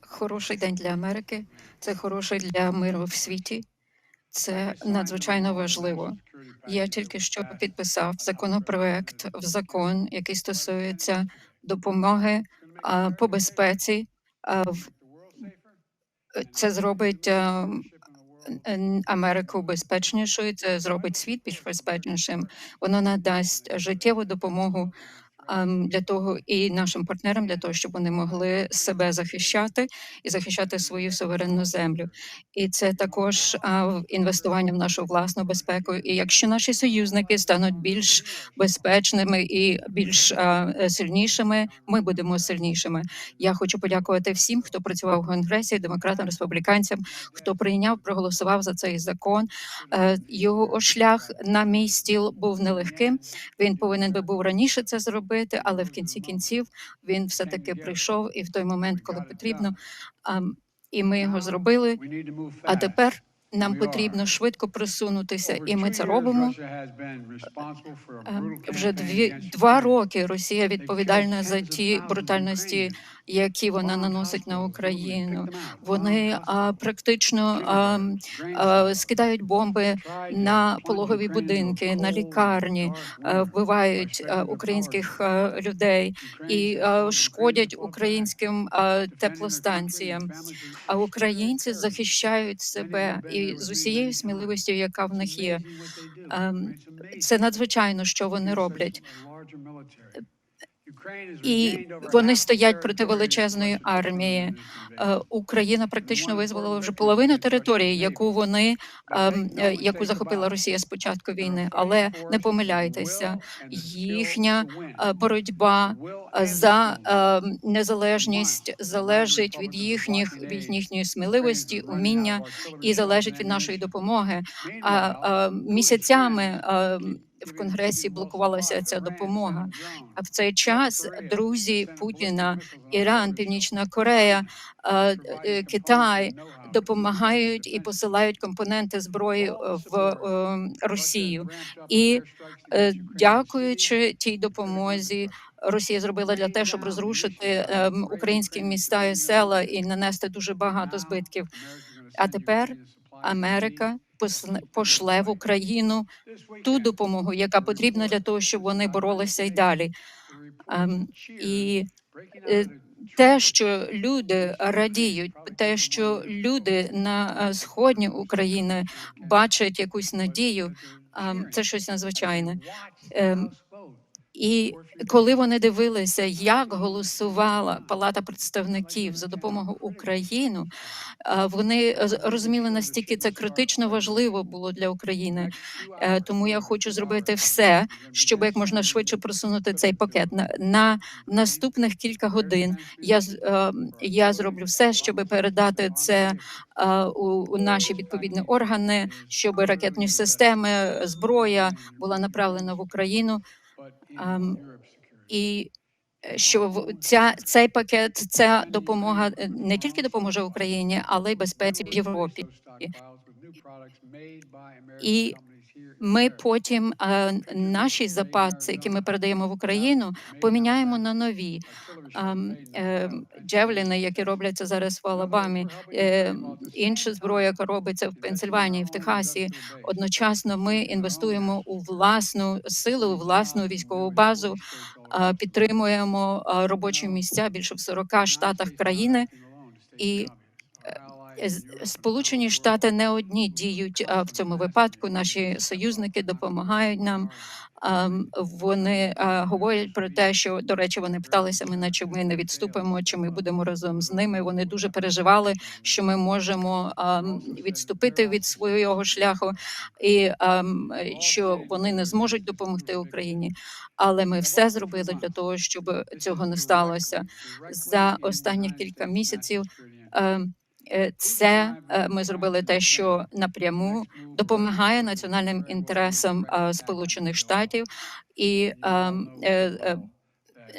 Хороший день для Америки, це хороший для миру в світі. Це надзвичайно важливо. Я тільки що підписав законопроект в закон, який стосується допомоги по безпеці. Це зробить Америку безпечнішою, це зробить світ більш безпечнішим. Воно надасть життєву допомогу для того і нашим партнерам для того, щоб вони могли себе захищати і захищати свою суверенну землю. І це також в- інвестування в нашу власну безпеку. І якщо наші союзники стануть більш безпечними і більш е, сильнішими, ми будемо сильнішими. Я хочу подякувати всім, хто працював в конгресі, демократам, республіканцям, хто прийняв, проголосував за цей закон. Е, Його шлях на мій стіл був нелегким. Він повинен би був раніше це зробити, але в кінці кінців він все таки прийшов і в той момент, коли потрібно. І ми його зробили. А тепер нам потрібно швидко просунутися, і ми це робимо. Ем, Вже дві два роки Росія відповідальна за ті брутальності, які вона наносить на Україну. Вони а, практично а, а, скидають бомби на пологові будинки, на лікарні, а, вбивають а, українських а, людей і а, шкодять українським а, теплостанціям. А українці захищають себе і з усією сміливістю, яка в них є. Ем, Це надзвичайно, що вони роблять. І вони стоять проти величезної армії. Е, Україна практично визволила вже половину території, яку вони ем, е, яку захопила Росія з початку війни. Але не помиляйтеся, їхня е, боротьба за ем, незалежність залежить від їхніх від їхньої сміливості, уміння і залежить від нашої допомоги. А місяцями е, в Конгресі блокувалася ця допомога. А в цей час друзі Путіна, Іран, Північна Корея, е, е, Китай допомагають і посилають компоненти зброї е, в Росію. І дякуючи тій допомозі. Росія зробила для те, щоб розрушити ем, українські міста і села і нанести дуже багато збитків. А тепер Америка пошле в Україну ту допомогу, яка потрібна для того, щоб вони боролися й далі. Ем, і е, те, що люди радіють, те, що люди на сході України бачать якусь надію, ем, це щось надзвичайне. І коли вони дивилися, як голосувала Палата представників за допомогу Україну, вони з- розуміли настільки це критично важливо було для України. Е, Тому я хочу зробити все, щоб як можна швидше просунути цей пакет на, на наступних кілька годин. Я е, я зроблю все, щоб передати це е, у, у наші відповідні органи, щоб ракетні системи, зброя була направлена в Україну. І е, що ця цей пакет, ця допомога е, не тільки допоможе Україні, але й безпеці в Європі. І Ми потім е, наші запаси, які ми передаємо в Україну, поміняємо на нові. е, джевліни, які робляться зараз в Алабамі, е, інша зброя, яка робиться в Пенсильванії, в Техасі. Одночасно ми інвестуємо у власну силу, у власну військову базу, підтримуємо робочі місця більше в 40 штатах країни. І е, Сполучені Штати не одні діють в цьому випадку. Наші союзники допомагають нам. Вони говорять про те, що до речі, вони питалися мене, чи ми не відступимо, чи ми будемо разом з ними. Вони дуже переживали, що ми можемо відступити від свого шляху, і е, що вони не зможуть допомогти Україні. Але ми все зробили для того, щоб цього не сталося. За останні кілька місяців ем, е, це е, ми зробили те, що напряму допомагає національним інтересам е, Сполучених Штатів, і ем, е, е,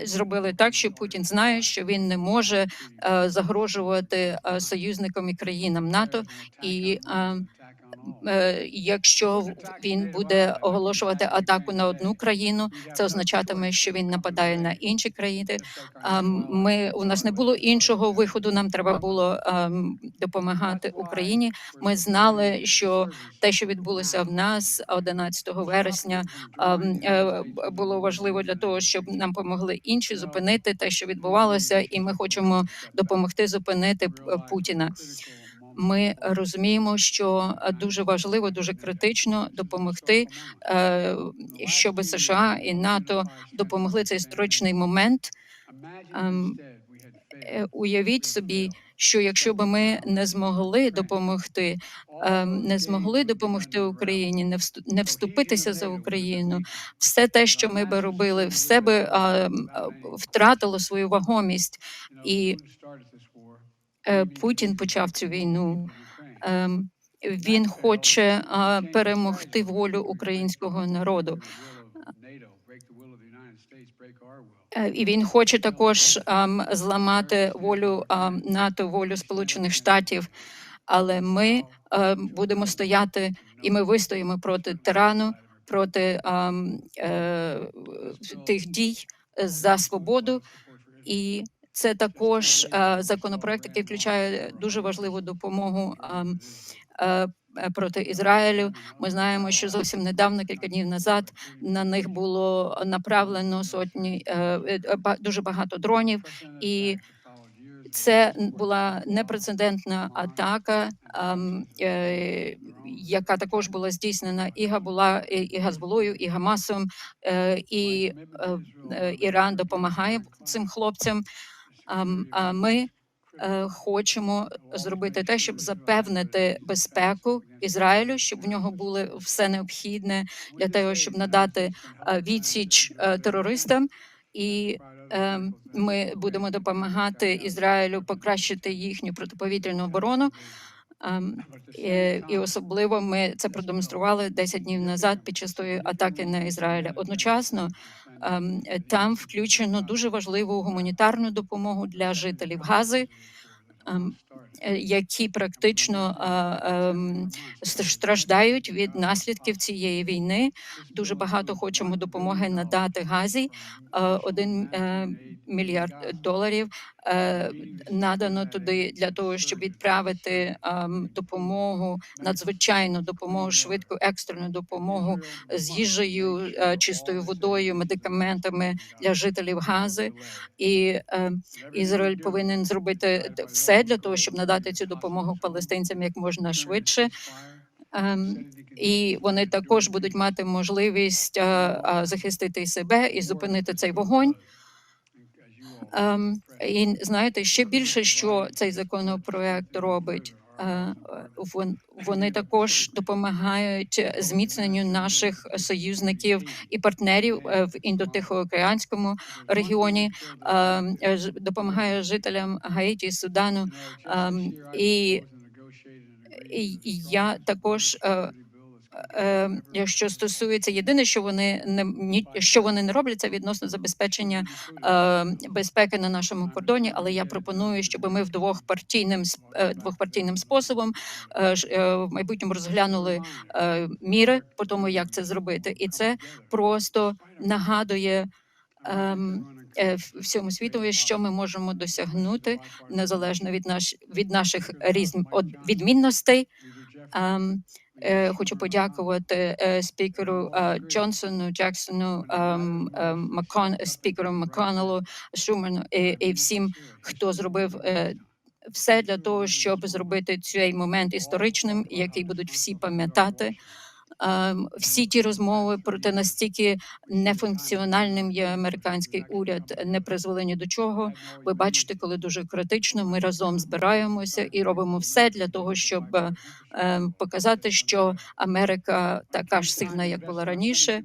е, зробили так, що Путін знає, що він не може е, загрожувати е, союзникам і країнам НАТО, і ем, Е, якщо він буде оголошувати атаку на одну країну, це означатиме, що він нападає на інші країни. Ми у нас не було іншого виходу, нам треба було, допомагати Україні. Ми знали, що те, що відбулося в нас 11 вересня, е, було важливо для того, щоб нам помогли інші зупинити те, що відбувалося, і ми хочемо допомогти зупинити Путіна. Ми розуміємо, що, е, дуже важливо, дуже критично допомогти, е, щоби США і НАТО допомогли цей історичний момент. Ем, е, уявіть собі, що якщо би ми не змогли допомогти, ем, не змогли допомогти Україні, не вст не вступитися за Україну, все те, що ми би робили, все би, а, м, а, втратило свою вагомість. І Путін почав цю війну. Ем, він хоче, перемогти волю українського народу. Е, і він хоче також, зламати волю, НАТО, волю Сполучених Штатів. Але ми, е, будемо стояти, і ми вистоїмо проти тирану, проти, е, тих дій за свободу. І це також, е, законопроект, який включає дуже важливу допомогу, ам, е, е, проти Ізраїлю. Ми знаємо, що зовсім недавно, кілька днів назад, на них було направлено сотні, дуже багато дронів, і це була непрецедентна атака, е, яка також була здійснена і Габула і і і Гамасом, і, Іран допомагає цим хлопцям. А ми, е, хочемо зробити те, щоб запевнити безпеку Ізраїлю, щоб в нього були все необхідне для того, щоб надати, е, відсіч, е, терористам. І, ем, ми будемо допомагати Ізраїлю покращити їхню протиповітряну оборону. Е, і особливо ми це продемонстрували 10 днів назад під час тої атаки на Ізраїль. Одночасно, там включено дуже важливу гуманітарну допомогу для жителів Гази, які практично, а, ем, ст страждають від наслідків цієї війни. Дуже багато хочемо допомоги надати Газі. Е, 1, е, мільярд доларів, е, надано туди для того, щоб відправити, допомогу, надзвичайну допомогу, швидку екстрену допомогу з їжею, е, чистою водою, медикаментами для жителів Гази. І, е, Ізраїль повинен зробити д все для того, щоб надати цю допомогу палестинцям як можна швидше. Ем, і вони також будуть мати можливість, а, а, захистити себе і зупинити цей вогонь. Ем, і знаєте, ще більше, що цей законопроект робить, е, е, вони також допомагають зміцненню наших союзників і партнерів, е, в індотихоокеанському регіоні, е, допомагає жителям Гаїті, Судану. Ем, і і я також, е, е, що стосується єдине, що вони не що вони не роблять, це відносно забезпечення, е, безпеки на нашому кордоні. Але я пропоную, щоби ми в двохпартійним е, двохпартійним способом, е, е, в майбутньому розглянули, е, міри по тому, як це зробити. І це просто нагадує, ем, е, всьому світові, що ми можемо досягнути незалежно від наш від наших різн од відмінностей. Ем, е, хочу подякувати, е, спікеру, Джонсону, Джексону, Макон, ем, спікеру Макконеллу, Шуману і і всім, хто зробив, е, все для того, щоб зробити цей момент історичним, який будуть всі пам'ятати. Ем, всі ті розмови про те, настільки нефункціональним є американський уряд, не призвели ні до чого. Ви бачите, коли дуже критично ми разом збираємося і робимо все для того, щоб, е, показати, що Америка така ж сильна, як була раніше.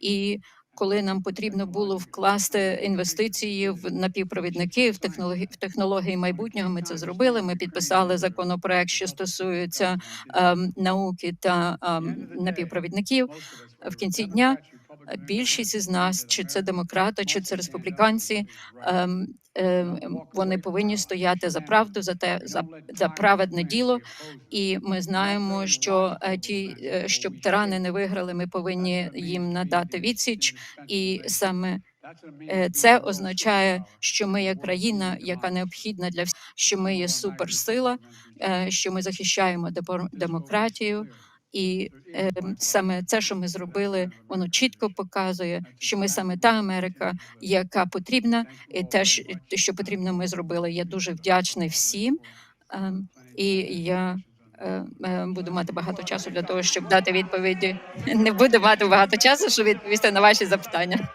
І коли нам потрібно було вкласти інвестиції в напівпровідники, в технології в технології майбутнього, ми це зробили. Ми підписали законопроект, що стосується, ем, науки та, ем, напівпровідників. В кінці дня, е, більшість із нас, чи це демократи, чи це республіканці, ем, вони повинні стояти за правду, за те, за за праведне діло. І ми знаємо, що, е, ті, е, щоб тирани не виграли, ми повинні їм надати відсіч. І саме, е, це означає, що ми є країна, яка необхідна для всіх, що ми є суперсила, що ми захищаємо демократію. І, ем, саме це, що ми зробили, воно чітко показує, що ми саме та Америка, яка потрібна, і те, що потрібно, ми зробили. Я дуже вдячний всім, ем, і я, е, е, буду мати багато часу для того, щоб дати відповіді. Не буду мати багато часу, щоб відповісти на ваші запитання.